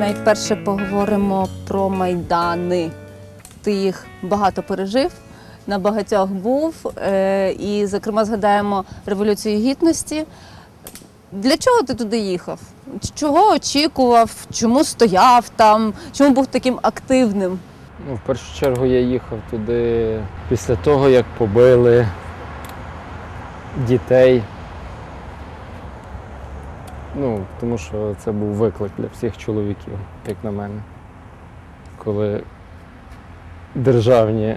Найперше поговоримо про майдани. Ти їх багато пережив, на багатьох був. е, І, зокрема, згадаємо Революцію Гідності. Для чого ти туди їхав? Чого очікував? Чому стояв там? Чому був таким активним? Ну, в першу чергу я їхав туди після того, як побили дітей. Ну, тому що це був виклик для всіх чоловіків, як на мене. Коли державні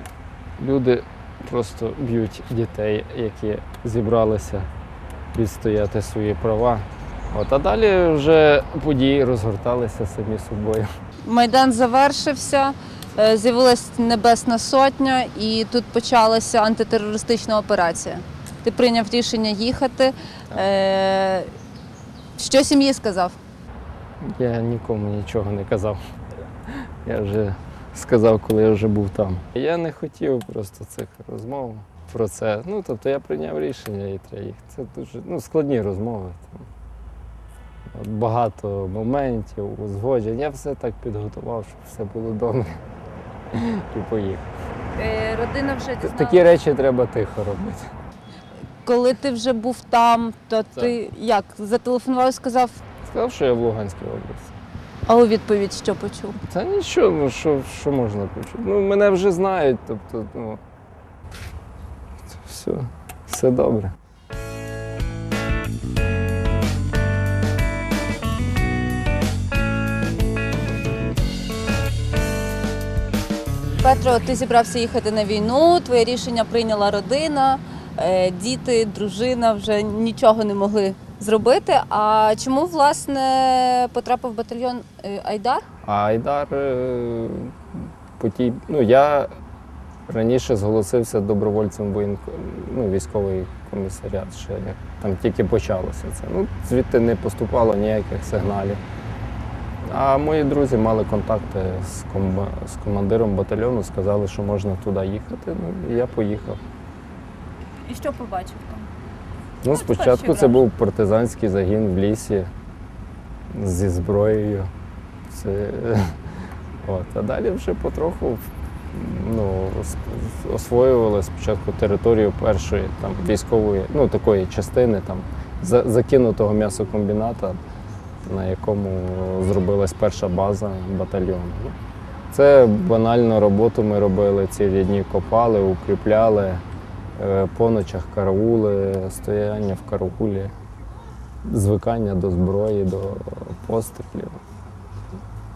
люди просто б'ють дітей, які зібралися відстояти свої права. От, а далі вже події розгорталися самі собою. Майдан завершився, е, з'явилась Небесна Сотня, і тут почалася антитерористична операція. Ти прийняв рішення їхати. Е, Що сім'ї сказав? Я нікому нічого не казав. Я вже сказав, коли я вже був там. Я не хотів просто цих розмов про це. Ну, тобто я прийняв рішення і треба їх. Це дуже ну, складні розмови. Там. От Багато моментів, узгоджень. Я все так підготував, щоб все було добре. І поїхав. Е, Родина вже Т- Такі речі треба тихо робити. Коли ти вже був там, то ти як зателефонував і сказав, Сказав, що я в Луганській області. а у відповідь що почув? Та нічого, ну що, що можна почути? Ну, мене вже знають, тобто, ну. Все, все добре. Петро, ти зібрався їхати на війну, твоє рішення прийняла родина, діти, дружина вже нічого не могли зробити. А чому власне потрапив в батальйон е, Айдар? А Айдар е, по тій, ну я раніше зголосився добровольцем воєнко, ну, військовий комісаріат, ще там тільки почалося це. Ну, звідти не поступало ніяких сигналів. А мої друзі мали контакти з, командиром батальйону, сказали, що можна туди їхати. Ну, я поїхав. І що побачив там? Ну, спочатку це був партизанський загін в лісі зі зброєю. Це, от, а далі вже потроху ну, освоювали спочатку територію першої там, військової, ну такої частини там, закинутого м'ясокомбіната, на якому зробилась перша база батальйону. Ну, Це банально роботу ми робили цілі дні, копали, укріпляли. Е, По ночах караули, стояння в караулі, звикання до зброї, до пострілів.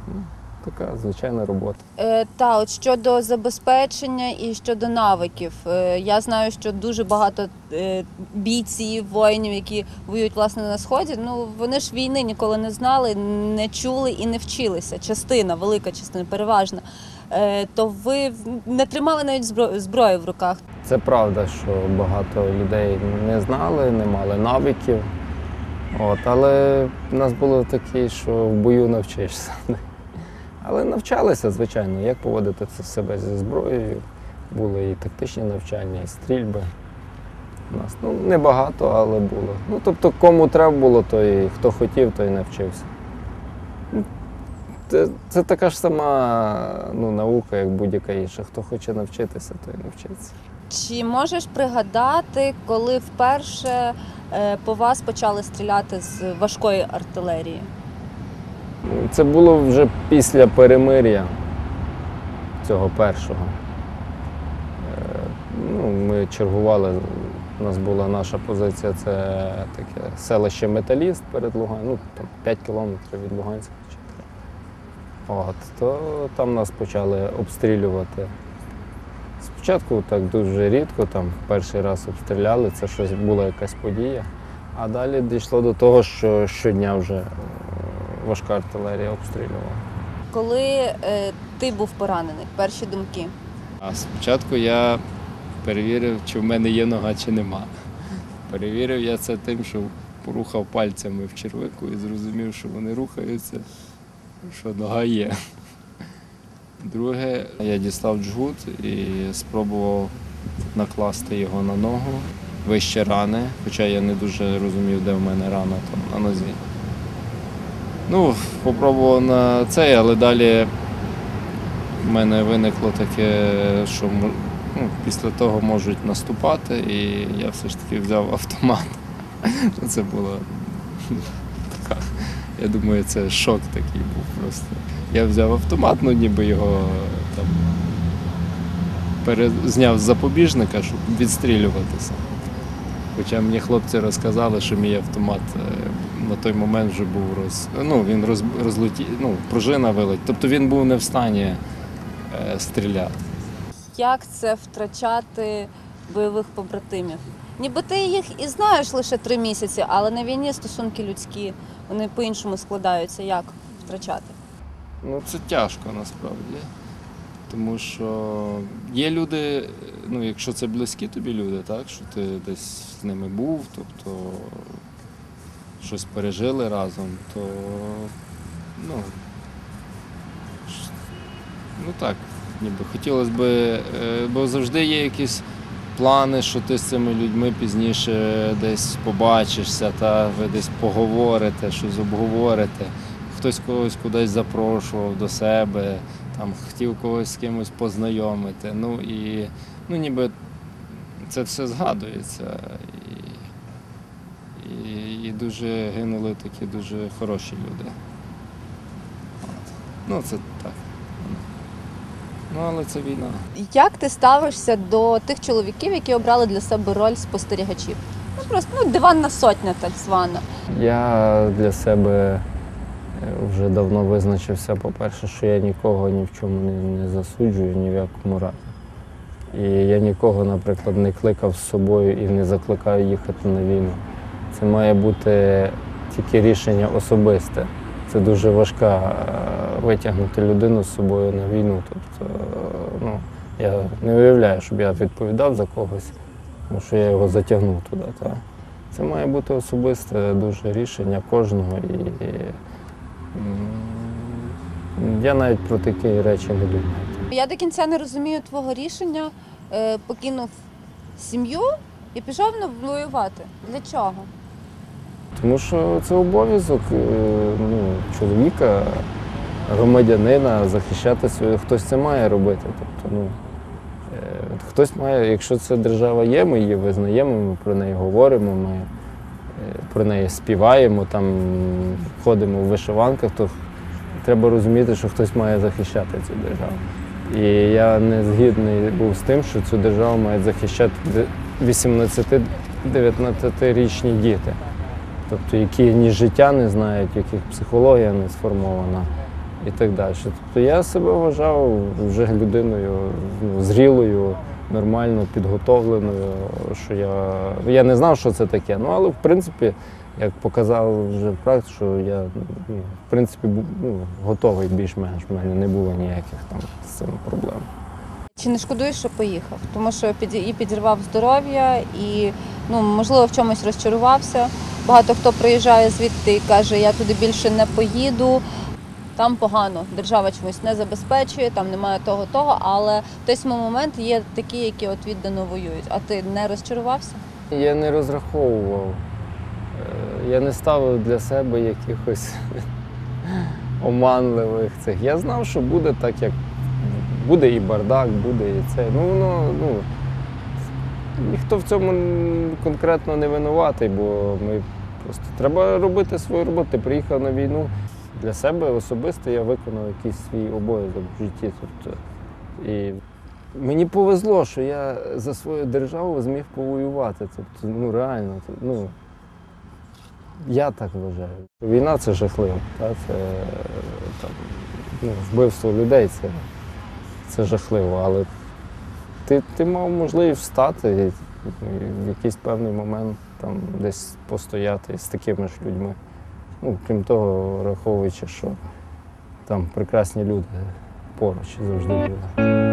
Ну, Така звичайна робота. Е, та, от щодо забезпечення і щодо навиків. Е, я знаю, що дуже багато е, бійців, воїнів, які воюють власне на сході. Ну вони ж війни ніколи не знали, не чули і не вчилися. Частина, велика частина, переважна. Е, то ви не тримали навіть зброю в руках. Це правда, що багато людей не знали, не мали навиків. От, але в нас було таке, що в бою навчишся. Але навчалися, звичайно, як поводити це себе зі зброєю. Були і тактичні навчання, і стрільби. У нас ну, небагато, але було. Ну, тобто, кому треба було, той, хто хотів, той навчився. Ну, Це, це така ж сама ну, наука, як будь-яка інша. Хто хоче навчитися, той навчиться. Чи можеш пригадати, коли вперше е, по вас почали стріляти з важкої артилерії? Це було вже після перемир'я цього першого. Е, Ну, ми чергували, у нас була наша позиція, це таке селище Металіст перед Луганськом, ну там 5 кілометрів від Луганська От, то там нас почали обстрілювати. Спочатку так дуже рідко, там перший раз обстріляли, це щось була якась подія. А далі дійшло до того, що щодня вже е, важка артилерія обстрілювала. Коли е, ти був поранений, перші думки? А спочатку я перевірив, чи в мене є нога, чи нема. Перевірив я це тим, що порухав пальцями в червику і зрозумів, що вони рухаються, що нога є. Друге, я дістав джгут і спробував накласти його на ногу вище рани, хоча я не дуже розумів, де в мене рана там на нозі. Ну, попробував на цей, але далі в мене виникло таке, що ну, після того можуть наступати, і я все ж таки взяв автомат. Це було така. Я думаю, це шок такий був просто. Я взяв автомат, ну ніби його там пере... зняв з запобіжника, щоб відстрілюватися. Хоча мені хлопці розказали, що мій автомат е, на той момент вже був роз... ну, він роз... розлеті... ну, пружина вилетіла. Тобто він був не в стані е, стріляти. Як це втрачати бойових побратимів? Ніби ти їх і знаєш лише три місяці, але на війні стосунки людські, вони по-іншому складаються. Як втрачати? Ну, це тяжко насправді. Тому що є люди, ну, якщо це близькі тобі люди, так, що ти десь з ними був, тобто щось пережили разом, то ну, ну так, ніби хотілося б, е, бо завжди є якісь плани, що ти з цими людьми пізніше десь побачишся, та ви десь поговорите, щось обговорите хтось когось кудись запрошував до себе, там хотів когось з кимось познайомити. Ну і ну, ніби це все згадується. І, і, і дуже гинули такі дуже хороші люди. Ну, це так. Ну, але це війна. Як ти ставишся до тих чоловіків, які обрали для себе роль спостерігачів? Ну просто ну, диванна сотня, так звана. Я для себе е, вже давно визначився, по-перше, що я нікого ні в чому не, не засуджую, ні в якому разі. І я нікого, наприклад, не кликав з собою і не закликаю їхати на війну. Це має бути тільки рішення особисте. Це дуже важко е, витягнути людину з собою на війну. Тобто, е, ну, я не уявляю, щоб я відповідав за когось, тому що я його затягнув туди. Та. Це має бути особисте дуже рішення кожного. І, і, я навіть про такі речі не думаю. Я до кінця не розумію твого рішення, е, покинув сім'ю і пішов воювати. Для чого? Тому що це обов'язок е, ну, чоловіка, громадянина захищати своє. Хтось це має робити. Тобто, ну, е, хтось має, якщо це держава є, ми її визнаємо, ми про неї говоримо, ми е, про неї співаємо, там ходимо в вишиванках, то треба розуміти, що хтось має захищати цю державу. І я не згідний був з тим, що цю державу мають захищати 18-19-річні діти тобто які ні життя не знають, яких психологія не сформована і так далі. Тобто я себе вважав вже людиною ну, зрілою, нормально підготовленою, що я, я не знав, що це таке. Ну, але в принципі, як показав вже практику, що я ну, в принципі ну, готовий більш-менш, в мене не було ніяких там з цим проблем. Чи не шкодуєш, що поїхав? Тому що і підірвав здоров'я, і ну можливо в чомусь розчарувався. Багато хто приїжджає звідти і каже, я туди більше не поїду. Там погано, держава чомусь не забезпечує, там немає того, того, але в той самий момент є такі, які от віддано воюють. А ти не розчарувався? Я не розраховував. Е, Я не ставив для себе якихось оманливих цих. Я знав, що буде так, як буде і бардак, буде і це. Ну, воно, ну, ніхто в цьому конкретно не винуватий, бо ми просто треба робити свою роботу. Ти приїхав на війну. Для себе особисто я виконав якийсь свій обов'язок в житті. Тобто, і Мені повезло, що я за свою державу зміг повоювати. Тобто, ну реально, ну, я так вважаю. Війна це жахливо. Та? Це там, ну, вбивство людей це, це жахливо. Але ти, ти мав можливість встати в якийсь певний момент там десь постояти з такими ж людьми. Ну, крім того, враховуючи, що там прекрасні люди поруч завжди були.